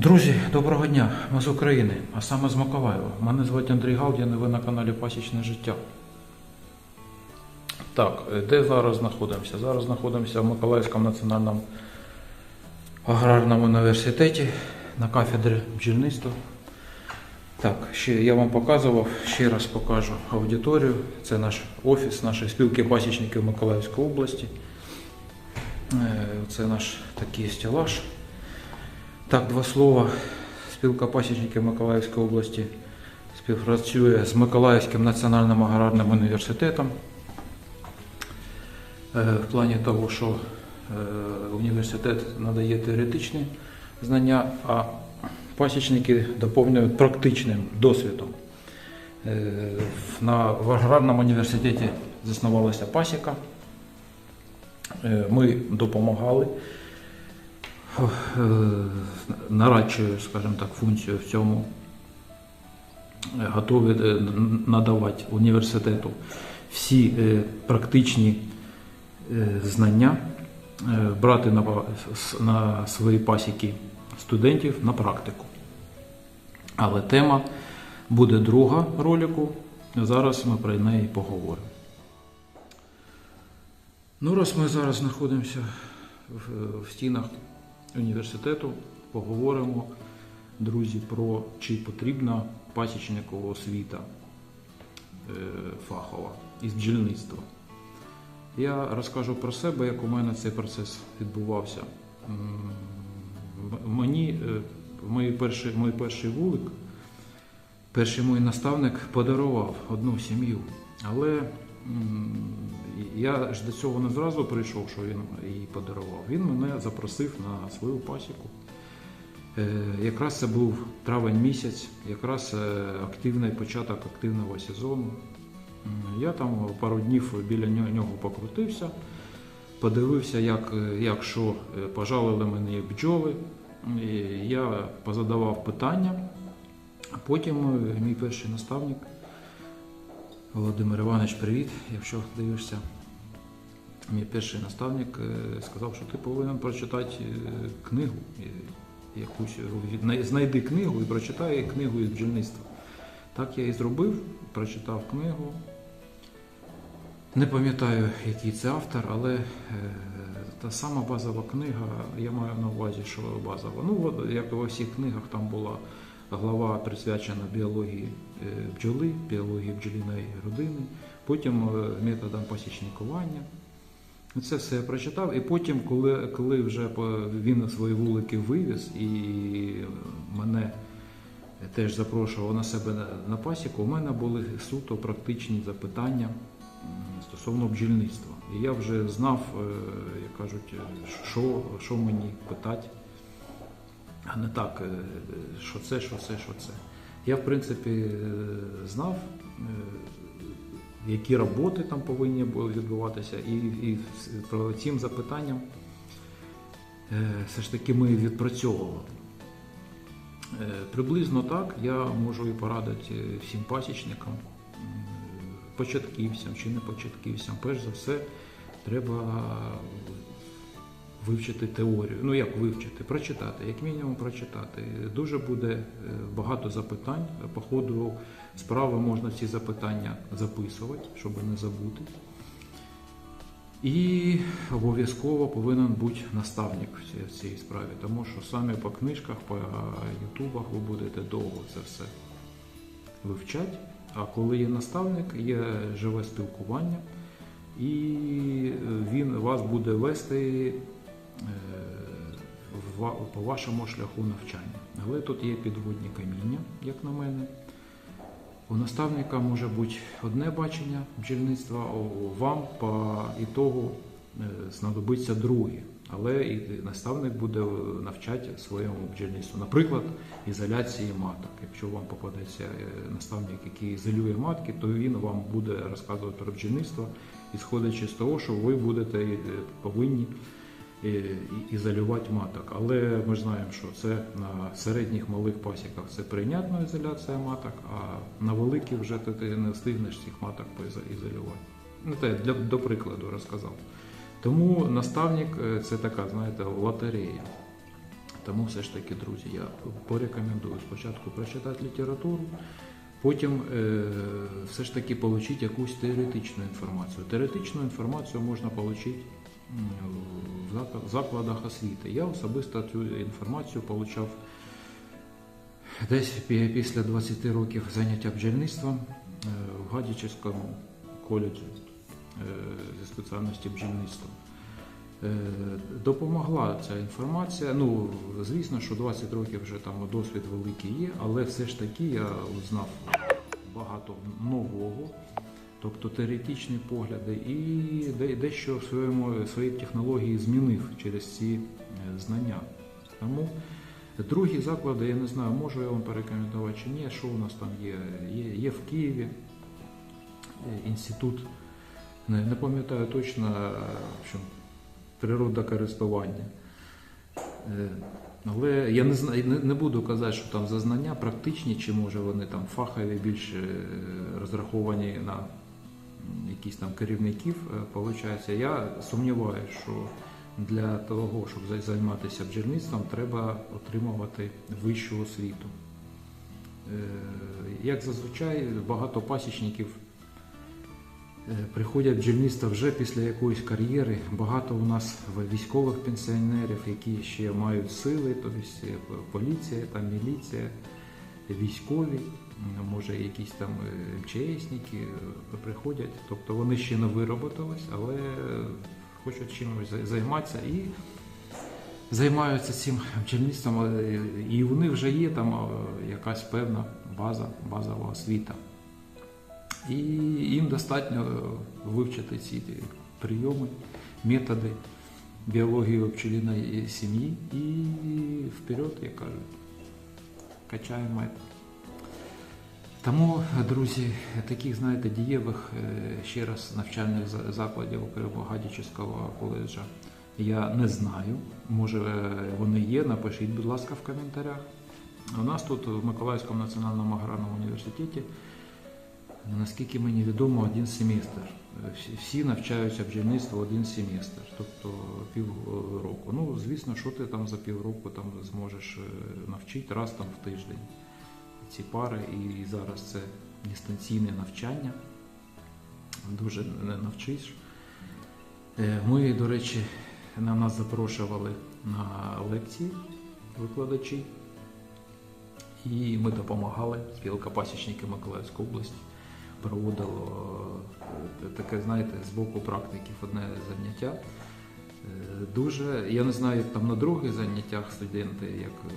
Друзі, доброго дня! Ми з України, а саме з Миколаєва. Мене звати Андрій Галдін, і ви на каналі Пасічне життя. Так, е, де зараз знаходимося? Зараз знаходимося в Миколаївському національному аграрному університеті на кафедрі бджільництва. Так, ще я вам показував, ще раз покажу аудиторію. Це наш офіс нашої спілки пасічників Миколаївської області. Е, Це наш такий стелаж. Так, два слова. Спілка пасічників Миколаївської області співпрацює з Миколаївським національним аграрним університетом. Е, В плані того, що е, університет надає теоретичні знання, а пасічники доповнюють практичним досвідом. Е, в- аграрному університеті заснувалася пасіка. Ми допомагали е, нарадчою, скажімо так, функцію в цьому е, готові е, надавати університету всі практичні знання, брати на, свої пасіки студентів на практику. Але тема буде друга ролику. Зараз ми про неї поговоримо. Ну, раз ми зараз знаходимося в стінах університету, поговоримо, друзі, про чи потрібна пасічникова освіта е, фахова із бджільництва. Я розкажу про себе, як у мене цей процес відбувався. Мені е, мій перший, мій перший вулик, перший мій наставник подарував одну сім'ю. Але я ж до цього не зразу прийшов, що він її подарував. Він мене запросив на свою пасіку. Е, Якраз це був травень місяць, якраз е, активний початок активного сезону. Я там пару днів біля нього покрутився, подивився, як, е, як що пожалили мені бджоли. Я позадавав питання, а потім мій перший наставник Володимир Іванович, привіт, якщо дивишся. Мій перший наставник е, сказав, що ти повинен прочитати е, книгу. е, Якусь знайди книгу і прочитай книгу із бджільництва. Так я і зробив, прочитав книгу. Не пам'ятаю, який це автор, але та сама базова книга, я маю на увазі, що базова. Ну, як і во всіх книгах, там була глава присвячена біології е, бджоли, біології бджоліної родини, потім е, методам пасічникування. Це все я прочитав. І потім, коли, коли вже він свої вулики вивіз і мене теж запрошував на себе на, пасіку, у мене були суто практичні запитання стосовно бджільництва. І я вже знав, е, як кажуть, що, що мені питати, а не так, е, що це, що це, що це. Я, в принципі, е, знав, е, які роботи там повинні були відбуватися, і, і цим запитанням все ж таки ми відпрацьовували. Приблизно так я можу і порадити всім пасічникам, початківцям чи не початківцям. Перш за все, треба вивчити теорію. Ну як вивчити? Прочитати, як мінімум прочитати. Дуже буде е, багато запитань. По ходу справи можна ці запитання записувати, щоб не забути. І обов'язково повинен бути наставник в цій- справі, тому що самі по книжках, по ютубах ви будете довго це все вивчати. А коли є наставник, є живе спілкування, і він вас буде вести е, по вашому шляху навчання. Але тут є підводні каміння, як на мене. У наставника може бути одне бачення бджільництва, вам по ітогу е, знадобиться друге. Але і наставник буде навчати своєму бджільництву. Наприклад, ізоляції маток. Якщо вам попадеться е, наставник, який ізолює матки, то він вам буде розказувати про бджільництво, ісходячи з того, що ви будете е, повинні е, ізолювати маток. Але ми знаємо, що це на середніх малих пасіках це прийнятна ізоляція маток, а на великих вже ти, не встигнеш цих маток поізолювати. Ну, те для, до прикладу розказав. Тому наставник е, це така, знаєте, лотерея. Тому все ж таки, друзі, я порекомендую спочатку прочитати літературу, потім е, все ж таки отримати якусь теоретичну інформацію. Теоретичну інформацію можна отримати в закладах освіти. Я особисто цю інформацію отримав десь після 20 років заняття бджільництвом е, в Гадячівському коледжі е, зі спеціальності бджільництва. Е, Допомогла ця інформація. Ну, звісно, що 20 років вже там досвід великий є, але все ж таки я узнав багато нового, тобто теоретичні погляди, і де- дещо в своєму своїй технології змінив через ці е, знання. Тому другі заклади, я не знаю, можу я вам порекомендувати чи ні, що у нас там є. Є, є в Києві е, інститут, не, не пам'ятаю точно, е, що природокористування. Е, Але я не знаю, не, буду казати, що там за знання практичні, чи може вони там фахові більше розраховані на якісь там керівників. е, Получається, я сумніваюся, що для того, щоб займатися бджільництвом, треба отримувати вищу освіту. Е, Як зазвичай, багато пасічників Е, приходять бджільництво вже після якоїсь кар'єри. Багато у нас військових пенсіонерів, які ще мають сили, тобто поліція, там міліція, військові, може якісь там е, МЧСники е, приходять. Тобто вони ще не вироботились, але хочуть чимось займатися і займаються цим бджільництвом, е, і у них вже є там якась певна база, базова освіта. І їм достатньо вивчити ці прийоми, методи біології пчелиної сім'ї і вперед, як кажуть, качаємо мед. Тому, друзі, таких, знаєте, дієвих е, ще раз навчальних за- закладів окремо Гадячівського коледжа я не знаю. Може е, вони є, напишіть, будь ласка, в коментарях. У нас тут в Миколаївському національному аграрному університеті Наскільки мені відомо, один семестр. Всі- навчаються бджільництву один семестр, тобто півроку. Ну, звісно, що ти там за півроку там зможеш е, навчити раз там в тиждень ці пари. І зараз це дистанційне навчання. Дуже не навчиш. Е, Ми, до речі, на нас запрошували на лекції викладачі. І ми допомагали спілка пасічників Миколаївської області проводило е, таке, знаєте, з боку практиків одне заняття. Е, Дуже, я не знаю, там на других заняттях студенти як е,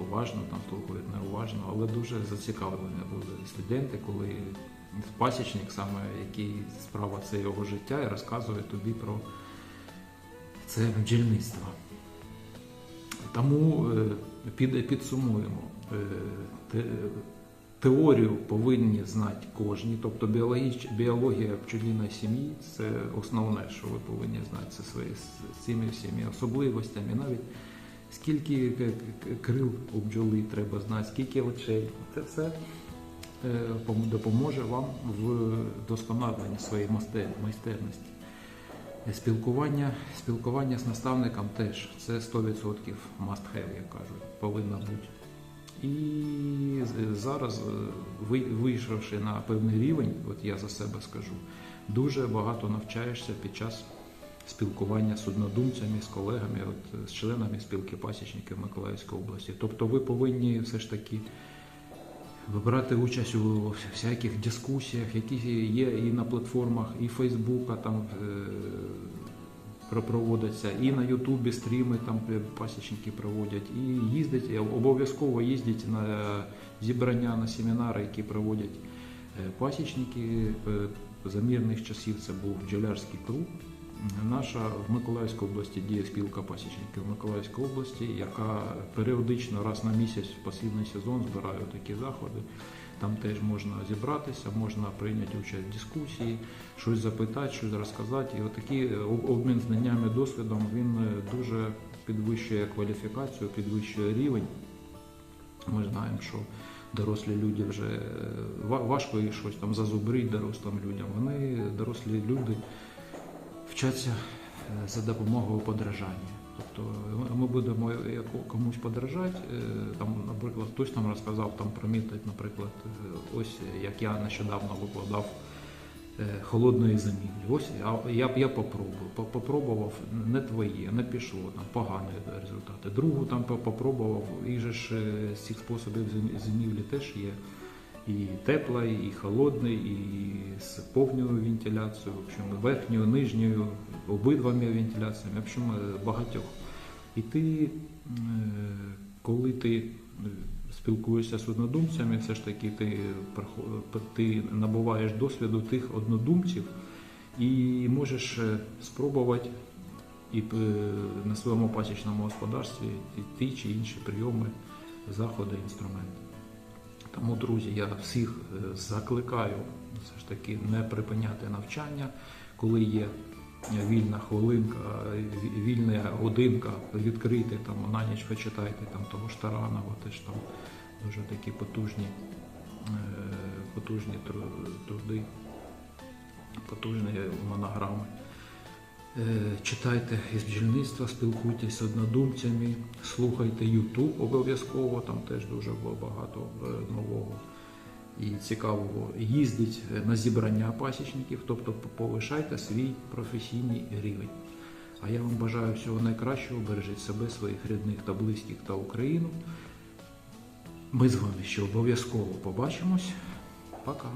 уважно там слухають, неуважно, але дуже зацікавлені були студенти, коли пасічник, саме який справа це його життя, і розказує тобі про це бджільництво. Тому е, під, підсумуємо. Те- Теорію повинні знати кожні, тобто біологіч, біологія пчеліної сім'ї це основне, що ви повинні знати це свої з цими всіми особливостями. Навіть скільки крил у бджоли треба знати, скільки очей. Це все е, допоможе вам в досконаленні своєї майстерності. Спілкування, спілкування з наставником теж це 100% must have, як кажуть, повинно бути. І зараз, е, ви- вийшовши на певний рівень, от я за себе скажу, дуже багато навчаєшся під час спілкування з однодумцями, з колегами, от, е, з членами спілки пасічників Миколаївської області. Тобто ви повинні все ж таки брати участь у всяких дискусіях, які є і на платформах, і Фейсбука там е, проводяться, і на Ютубі стріми там е, пасічники проводять, і їздять, обов'язково їздять на зібрання, на семінари, які проводять е, пасічники. Е, За мирних часів це був бджолярський клуб. Наша в Миколаївській області діє спілка пасічників Миколаївської області, яка періодично раз на місяць в пасивний сезон збирає такі заходи. Там теж можна зібратися, можна прийняти участь в дискусії, щось запитати, щось розказати. І отакий е, обмін знаннями, досвідом він е, дуже підвищує кваліфікацію, підвищує рівень. Ми знаємо, що дорослі люди вже е, важко їх щось там зазубрить дорослим людям. Вони, дорослі люди, вчаться за допомогою подражання. Тобто ми- ми будемо комусь подражати. е, Там, наприклад, хтось нам розказав там про метод, наприклад, е, ось як я нещодавно викладав е, холодної зимівлі. Ось я, я, я попробував, не твоє, не пішло, там погані результати. Другу там попробував, і же ж е, з цих способів зим- зимівлі теж є. І тепла, і холодний, і з повною вентиляцією, в общем, верхньою, нижньою, обидвами вентиляціями, в общем, е, багатьох. І ти, е, коли ти е, спілкуєшся з однодумцями, все ж таки ти, ти набуваєш досвіду тих однодумців і можеш спробувати і на своєму пасічному господарстві ті чи інші прийоми, заходи, інструменти. Тому, друзі, я всіх е, закликаю все ж таки не припиняти навчання, коли є вільна хвилинка, вільна годинка, відкрити там на ніч почитайте там того ж Таранова, теж там дуже такі потужні, е, потужні труди, потужні монограми. Е, Читайте із бджільництва, спілкуйтесь з однодумцями, слухайте YouTube обов'язково, там теж дуже багато е, нового і цікавого. Їздіть е, на зібрання пасічників, тобто повишайте свій професійний рівень. А я вам бажаю всього найкращого, бережіть себе, своїх рідних та близьких та Україну. Ми з вами ще обов'язково побачимось. Пока.